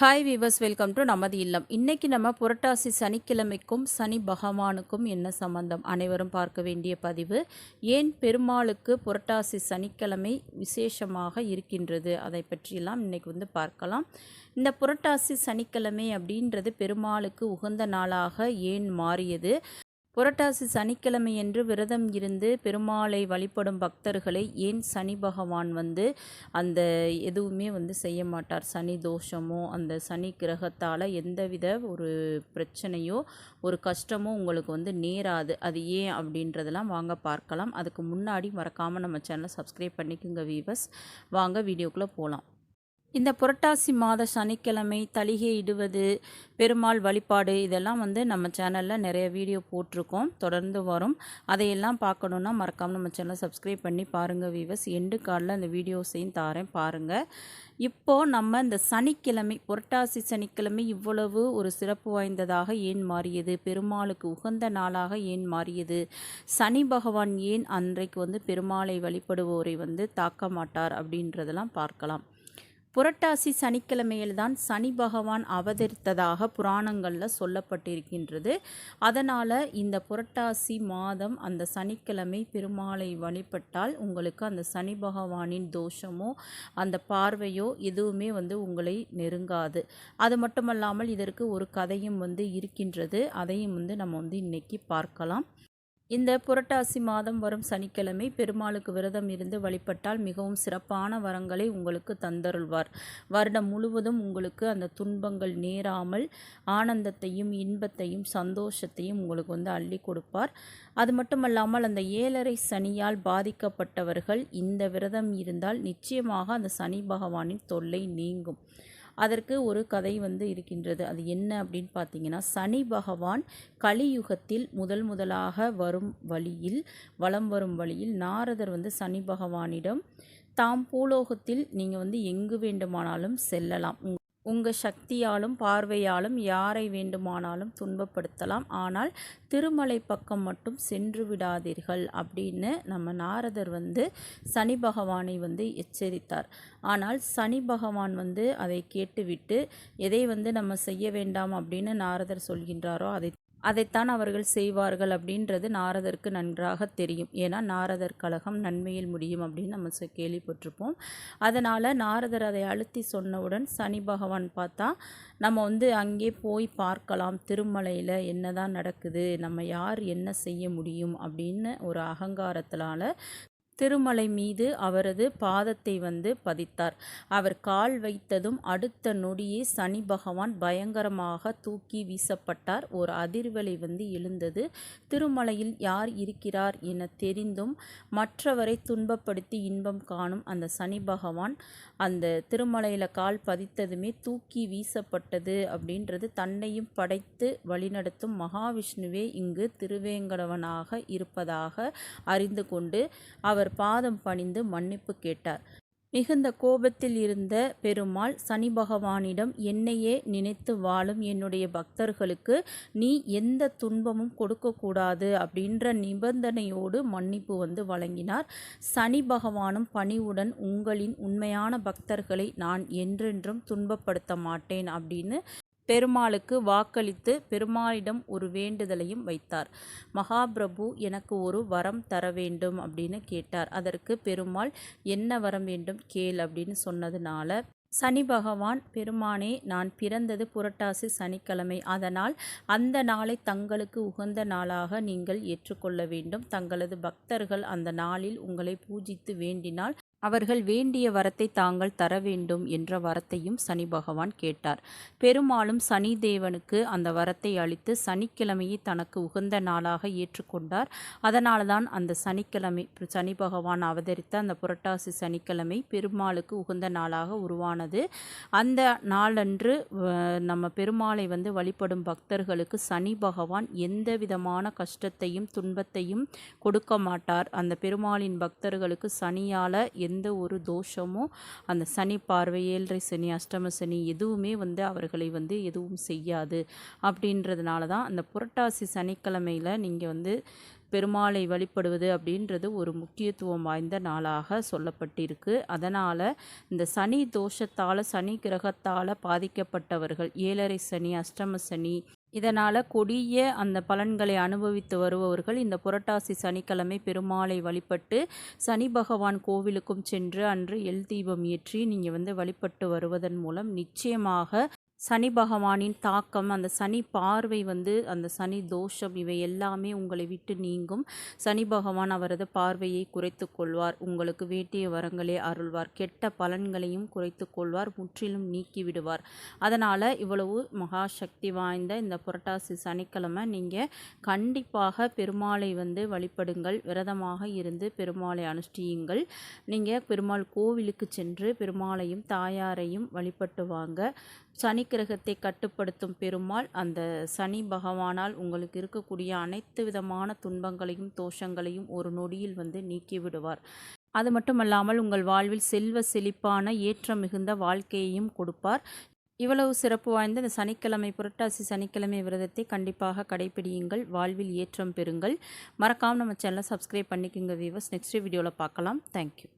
Hi viewers welcome to நமது இல்லம். இன்றைக்கி நம்ம புரட்டாசி சனிக்கிழமைக்கும் சனி பகவானுக்கும் என்ன சம்பந்தம்? அனைவரும் பார்க்க வேண்டிய பதிவு ஏன் பெருமாளுக்கு புரட்டாசி சனிக்கிழமை விசேஷமாக இருக்கின்றது? அதை பற்றியெல்லாம் இன்னைக்கு வந்து பார்க்கலாம். இந்த புரட்டாசி சனிக்கிழமை அப்படின்றது பெருமாளுக்கு உகந்த நாளாக ஏன் மாறியது? புரட்டாசி சனிக்கிழமையன்று விரதம் இருந்து பெருமாளை வழிபடும் பக்தர்களை ஏன் சனி பகவான் வந்து அந்த எதுவுமே வந்து செய்ய மாட்டார்? சனி தோஷமோ அந்த சனி கிரகத்தால் எந்தவித ஒரு பிரச்சனையோ ஒரு கஷ்டமோ உங்களுக்கு வந்து நேராது. அது ஏன் அப்படின்றதெல்லாம் வாங்க பார்க்கலாம். அதுக்கு முன்னாடி மறக்காமல் நம்ம சேனலை சப்ஸ்கிரைப் பண்ணிக்கோங்க வீவர்ஸ் வாங்க வீடியோக்குள்ளே போகலாம் இந்த புரட்டாசி மாத சனிக்கிழமை தலிகை இடுவது பெருமாள் வழிபாடு இதெல்லாம் வந்து நம்ம சேனலில் நிறைய வீடியோ போட்டிருக்கோம். தொடர்ந்து வரும். அதையெல்லாம் பார்க்கணுன்னா மறக்காமல் நம்ம சேனலை சப்ஸ்கிரைப் பண்ணி பாருங்கள் வீவர்ஸ் எண்டு காலில் அந்த வீடியோஸையும் தாரேன் பாருங்கள் இப்போது நம்ம இந்த சனிக்கிழமை புரட்டாசி சனிக்கிழமை இவ்வளவு ஒரு சிறப்பு வாய்ந்ததாக ஏன் மாறியது? பெருமாளுக்கு உகந்த நாளாக ஏன் மாறியது? சனி பகவான் ஏன் அன்றைக்கு வந்து பெருமாளை வழிபடுவோரை வந்து தாக்க மாட்டார் அப்படின்றதெல்லாம் பார்க்கலாம். புரட்டாசி சனிக்கிழமையில்தான் சனி பகவான் அவதரித்ததாக புராணங்களில் சொல்லப்பட்டிருக்கின்றது. அதனால் இந்த புரட்டாசி மாதம் அந்த சனிக்கிழமை பெருமாளை வழிபட்டால் உங்களுக்கு அந்த சனி பகவானின் தோஷமோ அந்த பார்வையோ எதுவுமே வந்து உங்களை நெருங்காது. அது மட்டுமல்லாமல் இதற்கு ஒரு கதையும் வந்து இருக்கின்றது. அதையும் வந்து நம்ம வந்து இன்னைக்கு பார்க்கலாம். இந்த புரட்டாசி மாதம் வரும் சனிக்கிழமை பெருமாளுக்கு விரதம் இருந்து வழிபட்டால் மிகவும் சிறப்பான வரங்களை உங்களுக்கு தந்தருள்வார். வருடம் முழுவதும் உங்களுக்கு அந்த துன்பங்கள் நேராமல் ஆனந்தத்தையும் இன்பத்தையும் சந்தோஷத்தையும் உங்களுக்கு வந்து அள்ளி கொடுப்பார். அது மட்டுமல்லாமல் அந்த ஏழரை சனியால் பாதிக்கப்பட்டவர்கள் இந்த விரதம் இருந்தால் நிச்சயமாக அந்த சனி பகவானின் தொல்லை நீங்கும். அதற்கு ஒரு கதை வந்து இருக்கின்றது. அது என்ன அப்படின்னு பார்த்தீங்கன்னா சனி பகவான் கலியுகத்தில் முதல் முதலாக வரும் வழியில் வலம் வரும் வழியில் நாரதர் வந்து சனி பகவானிடம் தாம் பூலோகத்தில் நீங்கள் வந்து எங்கு வேண்டுமானாலும் செல்லலாம். உங்கள் சக்தியாலும் பார்வையாலும் யாரை வேண்டுமானாலும் துன்பப்படுத்தலாம். ஆனால் திருமலை பக்கம் மட்டும் சென்று விடாதீர்கள் அப்படின்னு நம்ம நாரதர் வந்து சனி பகவானை வந்து எச்சரித்தார். ஆனால் சனி பகவான் வந்து அதை கேட்டுவிட்டு எதை வந்து நம்ம செய்ய வேண்டாம் அப்படின்னு நாரதர் சொல்கின்றாரோ அதை அதைத்தான் அவர்கள் செய்வார்கள் அப்படின்றது நாரதருக்கு நன்றாக தெரியும். ஏன்னா நாரதர் கழகம் நன்மையில் முடியும் அப்படின்னு நம்ம கேள்விப்பட்டிருப்போம். அதனால் நாரதர் அதை அழுத்தி சொன்னவுடன் சனி பகவான் பார்த்தா நம்ம வந்து அங்கே போய் பார்க்கலாம். திருமலையில் என்ன தான் நடக்குது நம்ம யார் என்ன செய்ய முடியும் அப்படின்னு ஒரு அகங்காரத்தினால திருமலை மீது அவரது பாதத்தை வந்து பதித்தார். அவர் கால் வைத்ததும் அடுத்த நொடியே சனி பகவான் பயங்கரமாக தூக்கி வீசப்பட்டார். ஒரு அதிர்வலை வந்து எழுந்தது. திருமலையில் யார் இருக்கிறார் என தெரிந்தும் மற்றவரை துன்பப்படுத்தி இன்பம் காணும் அந்த சனி பகவான் அந்த திருமலையில் கால் பதித்ததுமே தூக்கி வீசப்பட்டது அப்படின்றது தன்னையும் படைத்து வழிநடத்தும் மகாவிஷ்ணுவே இங்கு திருவேங்கடவனாக இருப்பதாக அறிந்து கொண்டு அவர் அவர் பாதம் பணிந்து மன்னிப்பு கேட்டார். மிகுந்த கோபத்தில் இருந்த பெருமாள் சனி பகவானிடம் என்னையே நினைத்து வாழும் என்னுடைய பக்தர்களுக்கு நீ எந்த துன்பமும் கொடுக்கக்கூடாது அப்படின்ற நிபந்தனையோடு மன்னிப்பு வந்து வழங்கினார். சனி பகவானும் பணிவுடன் உங்களின் உண்மையான பக்தர்களை நான் என்றென்றும் துன்பப்படுத்த மாட்டேன் அப்படின்னு பெருமாளுக்கு வாக்களித்து பெருமாளிடம் ஒரு வேண்டுதலையும் வைத்தார். மகாபிரபு எனக்கு ஒரு வரம் தர வேண்டும் அப்படின்னு கேட்டார். அதற்கு பெருமாள் என்ன வரம் வேண்டும் கேள் அப்படின்னு சொன்னதுனால சனி பகவான் பெருமானே நான் பிறந்தது புரட்டாசி சனிக்கிழமை. அதனால் அந்த நாளை தங்களுக்கு உகந்த நாளாக நீங்கள் ஏற்றுக்கொள்ள வேண்டும். தங்களது பக்தர்கள் அந்த நாளில் உங்களை பூஜித்து வேண்டினால் அவர்கள் வேண்டிய வரத்தை தாங்கள் தர வேண்டும் என்ற வரத்தையும் சனி பகவான் கேட்டார். பெருமாளும் சனி தேவனுக்கு அந்த வரத்தை அளித்து சனிக்கிழமையை தனக்கு உகந்த நாளாக ஏற்றுக்கொண்டார். அதனால்தான் அந்த சனிக்கிழமை சனி பகவான் அவதரித்த அந்த புரட்டாசி சனிக்கிழமை பெருமாளுக்கு உகந்த நாளாக உருவானது. அந்த நாளன்று நம்ம பெருமாளை வந்து வழிபடும் பக்தர்களுக்கு சனி பகவான் எந்த விதமான கஷ்டத்தையும் துன்பத்தையும் கொடுக்க மாட்டார். அந்த பெருமாளின் பக்தர்களுக்கு சனியால் எந்த எந்த ஒரு தோஷமும் அந்த சனி பார்வை ஏழரை சனி அஷ்டம சனி எதுவுமே வந்து அவர்களை வந்து எதுவும் செய்யாது. அப்படின்றதுனால தான் அந்த புரட்டாசி சனிக்கிழமையில் நீங்கள் வந்து பெருமாளை வழிபடுவது அப்படின்றது ஒரு முக்கியத்துவம் வாய்ந்த நாளாக சொல்லப்பட்டிருக்கு. அதனால் இந்த சனி தோஷத்தால் சனி கிரகத்தால் பாதிக்கப்பட்டவர்கள் ஏழரை சனி அஷ்டம சனி இதனால் கொடிய அந்த பலன்களை அனுபவித்து வருபவர்கள் இந்த புரட்டாசி சனிக்கிழமை பெருமாளை வழிபட்டு சனி பகவான் கோவிலுக்கும் சென்று அன்று எல் தீபம் ஏற்றி நீங்கள் வந்து வழிபட்டு வருவதன் மூலம் நிச்சயமாக சனி பகவானின் தாக்கம் அந்த சனி பார்வை வந்து அந்த சனி தோஷம் இவை எல்லாமே உங்களை விட்டு நீங்கும். சனி பகவான் அவரது பார்வையை குறைத்து கொள்வார். உங்களுக்கு வேட்டிய வரங்களே அருள்வார். கெட்ட பலன்களையும் குறைத்து கொள்வார். முற்றிலும் நீக்கி விடுவார். அதனால் இவ்வளவு மகா சக்தி வாய்ந்த இந்த புரட்டாசி சனிக்கிழமை நீங்கள் கண்டிப்பாக பெருமாளை வந்து வழிபடுங்கள். விரதமாக இருந்து பெருமாளை அனுஷ்டியுங்கள். நீங்கள் பெருமாள் கோவிலுக்கு சென்று பெருமாளையும் தாயாரையும் வழிபட்டு வாங்க. சனி கிரகத்தை கட்டுப்படுத்தும் பெருமாள் அந்த சனி பகவானால் உங்களுக்கு இருக்கக்கூடிய அனைத்து விதமான துன்பங்களையும் தோஷங்களையும் ஒரு நொடியில் வந்து நீக்கிவிடுவார். அது மட்டுமல்லாமல் உங்கள் வாழ்வில் செல்வ செழிப்பான ஏற்றம் மிகுந்த வாழ்க்கையையும் கொடுப்பார். இவ்வளவு சிறப்பு வாய்ந்த இந்த சனிக்கிழமை புரட்டாசி சனிக்கிழமை விரதத்தை கண்டிப்பாக கடைபிடியுங்கள். வாழ்வில் ஏற்றம் பெறுங்கள். மறக்காமல் நம்ம சேனலை சப்ஸ்கிரைப் பண்ணிக்கோங்க வீவர்ஸ் நெக்ஸ்ட் வீடியோவில் பார்க்கலாம். தேங்க்யூ